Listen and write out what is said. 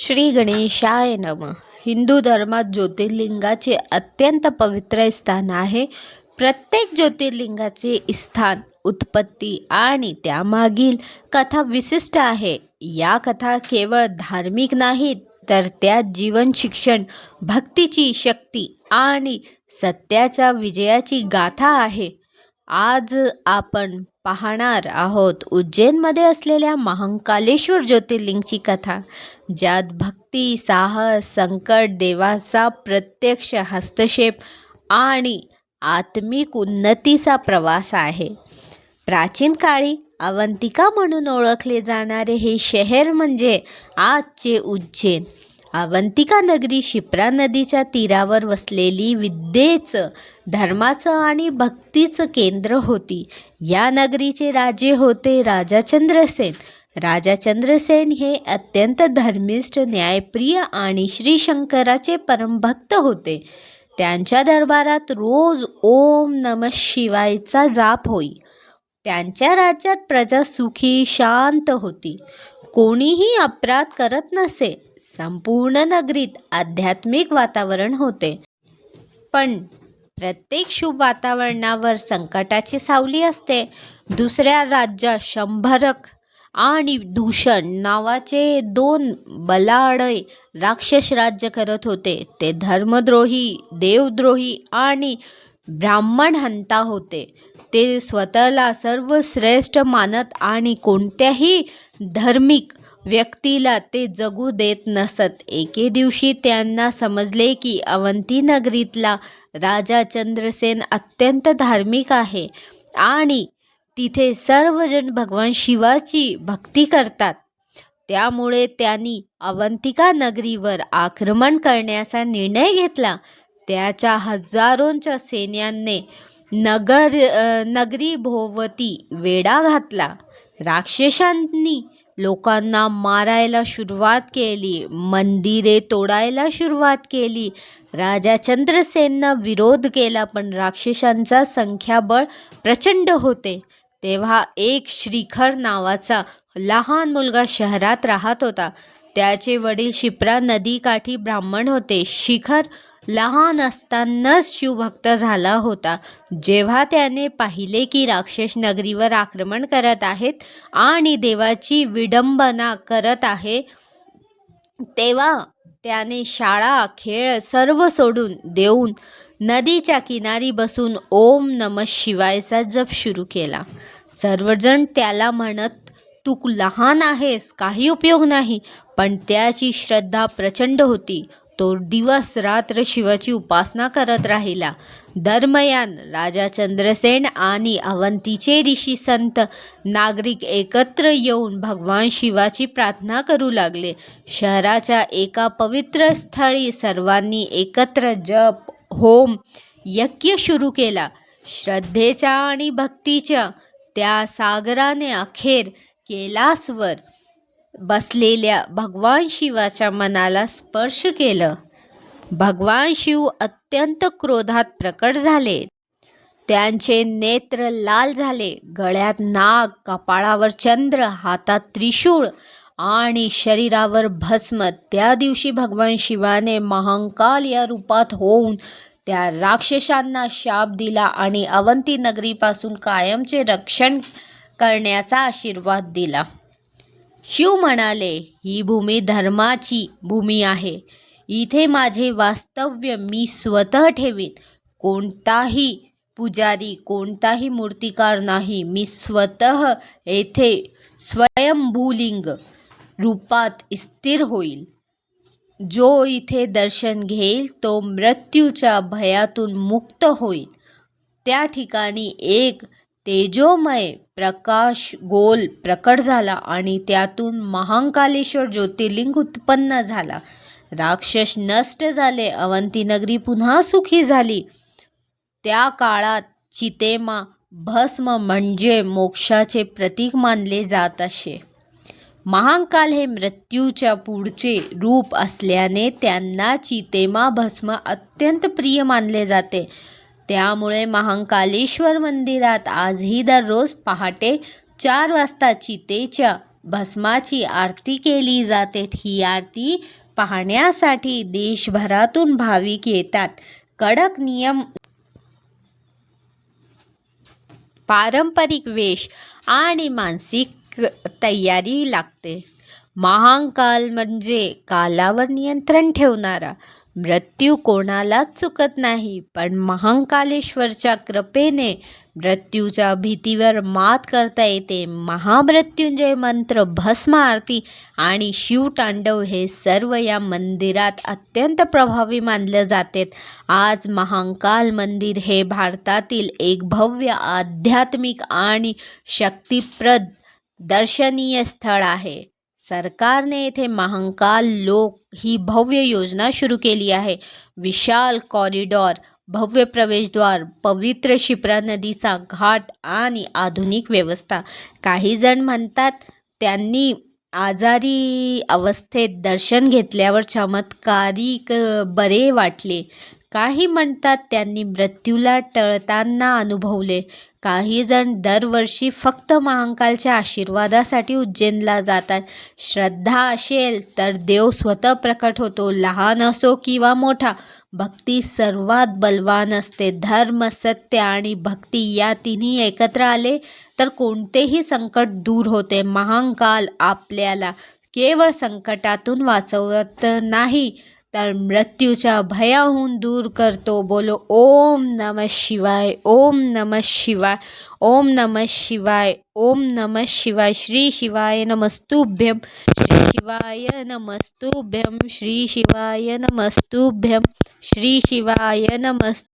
श्री गणेशाय नम. हिंदू धर्मात ज्योतिर्लिंगाचे अत्यंत पवित्र स्थान आहे. प्रत्येक ज्योतिर्लिंगाचे स्थान उत्पत्ती आणि त्यामागील कथा विशिष्ट आहे. या कथा केवळ धार्मिक नाहीत तर त्यात जीवन शिक्षण भक्तीची शक्ती आणि सत्याच्या विजयाची गाथा आहे. आज आपण पाहणार आहोत उज्जैनमध्ये असलेल्या महाकालेश्वर ज्योतिर्लिंगची कथा ज्यात भक्ती साहस संकट देवाचा प्रत्यक्ष हस्तक्षेप आणि आत्मिक उन्नतीचा प्रवास आहे. प्राचीन काळी अवंतिका म्हणून ओळखले जाणारे हे शहर म्हणजे आजचे उज्जैन. अवंतिका नगरी शिप्रा नदीच्या तीरावर वसलेली विद्येचं धर्माचं आणि भक्तीचं केंद्र होती. या नगरीचे राजे होते राजा चंद्रसेन. राजा चंद्रसेन हे अत्यंत धर्मिष्ठ न्यायप्रिय आणि श्री शंकराचे परमभक्त होते. त्यांच्या दरबारात रोज ओम नम शिवायचा जाप होई. त्यांच्या राज्यात प्रजा सुखी शांत होती. कोणीही अपराध करत नसे. संपूर्ण नगरीत आध्यात्मिक वातावरण होते. पण प्रत्येक शुभ वातावरणावर संकटाची सावली असते. दुसऱ्या राज्यात शंभरक आणि दूषण नावाचे दोन बलाडय राक्षस राज्य करत होते. ते धर्मद्रोही देवद्रोही आणि ब्राह्मण हंता होते. ते स्वतःला सर्वश्रेष्ठ मानत आणि कोणत्याही धार्मिक व्यक्तीला ते जगू देत नसत. एके दिवशी त्यांना समजले की अवंती नगरीतला राजा चंद्रसेन अत्यंत धार्मिक आहे आणि तिथे सर्वजण भगवान शिवाची भक्ती करतात. त्यामुळे त्यांनी अवंतिका नगरीवर आक्रमण करण्याचा निर्णय घेतला. त्याच्या हजारोंच्या सैन्याने नगर नगरी भोवती वेढा घातला. राक्षसांनी लोकांना मारायला सुरुवात केली मंदिरे तोडायला सुरुवात केली. राजा चंद्रसेननं विरोध केला पण राक्षसांचा संख्याबळ प्रचंड होते. तेव्हा एक श्रीखर नावाचा लहान मुलगा शहरात राहत होता. त्याचे वडील शिप्रा नदीकाठी ब्राह्मण होते. शिखर लहान असतानाच शिवभक्त झाला होता. जेव्हा त्याने पाहिले की राक्षस नगरीवर आक्रमण करत आहेत आणि देवाची विडंबना करत आहे तेव्हा त्याने शाळा खेळ सर्व सोडून देऊन नदीच्या किनारी बसून ओम नम शिवायचा जप सुरू केला. सर्वजण त्याला म्हणत तू लहान आहेस काही उपयोग नाही पण त्याची श्रद्धा प्रचंड होती. तो दिवस रात्र शिवाची उपासना करत राहिला. दरम्यान राजा चंद्रसेन आणि अवंतीचे ऋषी संत नागरिक एकत्र येऊन भगवान शिवाची प्रार्थना करू लागले. शहराच्या एका पवित्र स्थळी सर्वांनी एकत्र जप होम यज्ञ सुरू केला. श्रद्धेच्या आणि भक्तीच्या त्या सागराने अखेर कैलासवर बसलेल्या भगवान शिवाच्या मनाला स्पर्श केलं. भगवान शिव अत्यंत क्रोधात प्रकट झाले. त्यांचे नेत्र लाल झाले. गळ्यात नाग कपाळावर चंद्र हातात त्रिशूळ आणि शरीरावर भस्म. त्या दिवशी भगवान शिवाने महांकाल या रूपात होऊन त्या राक्षसांना शाप दिला आणि अवंती नगरीपासून कायमचे रक्षण करण्याचा आशीर्वाद दिला. शिव म्हणाले ही भूमी धर्माची भूमी आहे. इथे माझे वास्तव्य मी स्वतः ठेवीन. कोणताही पुजारी कोणताही मूर्तिकार नाही. मी स्वतः येथे स्वयंभूलिंग रूपात स्थिर होईल. जो इथे दर्शन घेईल तो मृत्यूच्या भयातून मुक्त होईल. त्या ठिकाणी एक तेजोमय प्रकाश गोल प्रकट झाला आणि त्यातून महांकालेश्वर ज्योतिर्लिंग उत्पन्न झाला. राक्षस नष्ट झाले अवंती नगरी पुन्हा सुखी झाली. त्या काळात चितेमा भस्म म्हणजे मोक्षाचे प्रतीक मानले जात असे. महांकाल हे मृत्यूच्या पुढचे रूप असल्याने त्यांना चितेमा भस्म अत्यंत प्रिय मानले जाते. त्यामुळे महांकालेश्वर मंदिरात आजही दररोज पहाटे चार वाजता चितेच्या भस्माची आरती केली जाते. ही आरती पाहण्यासाठी देशभरातून भाविक येतात. कडक नियम पारंपरिक वेश आणि मानसिक तयारी लागते. महाकाल म्हणजे कालावर नियंत्रण ठेवणारा मृत्यू कोणालाच चुकत नाही पण महाकालेश्वरच्या कृपेने मृत्यूच्या भीतीवर मात करता येते. महामृत्युंजय मंत्र भस्म आरती आणि शिवतांडव हे सर्व या मंदिरात अत्यंत प्रभावी मानले जाते. आज महाकाल मंदिर हे भारतातील एक भव्य आध्यात्मिक आणि शक्तिप्रद दर्शनीय स्थळ आहे. सरकारने येथे महाकाल लोक ही भव्य योजना सुरू केली आहे. विशाल कॉरिडॉर भव्य प्रवेशद्वार पवित्र शिप्रा नदीचा घाट आणि आधुनिक व्यवस्था. काही जण म्हणतात त्यांनी आजारी अवस्थेत दर्शन घेतल्यावर चमत्कारिक बरे वाटले. काही म्हणतात त्यांनी मृत्यूला टळताना अनुभवले. काही जण दरवर्षी फक्त महाकालच्या आशीर्वादासाठी उज्जैनला जातात. श्रद्धा असेल तर देव स्वतः प्रकट होतो. लहान असो किंवा मोठा भक्ती सर्वात बलवान असते. धर्म सत्य आणि भक्ती या तिन्ही एकत्र आले तर कोणतेही संकट दूर होते. महाकाल आपल्याला केवळ संकटातून वाचवत नाही तर मृत्यूच्या भयाहून दूर करतो. बोलो ओम नम शिवाय ओम नम शिवाय ओम नम शिवाय ओम नम शिवाय श्री शिवाय नमस्तुभ्यम श्री शिवाय नमस्तुभ्यम श्री शिवाय नमस्तुभ्यम श्री शिवाय नमस्तु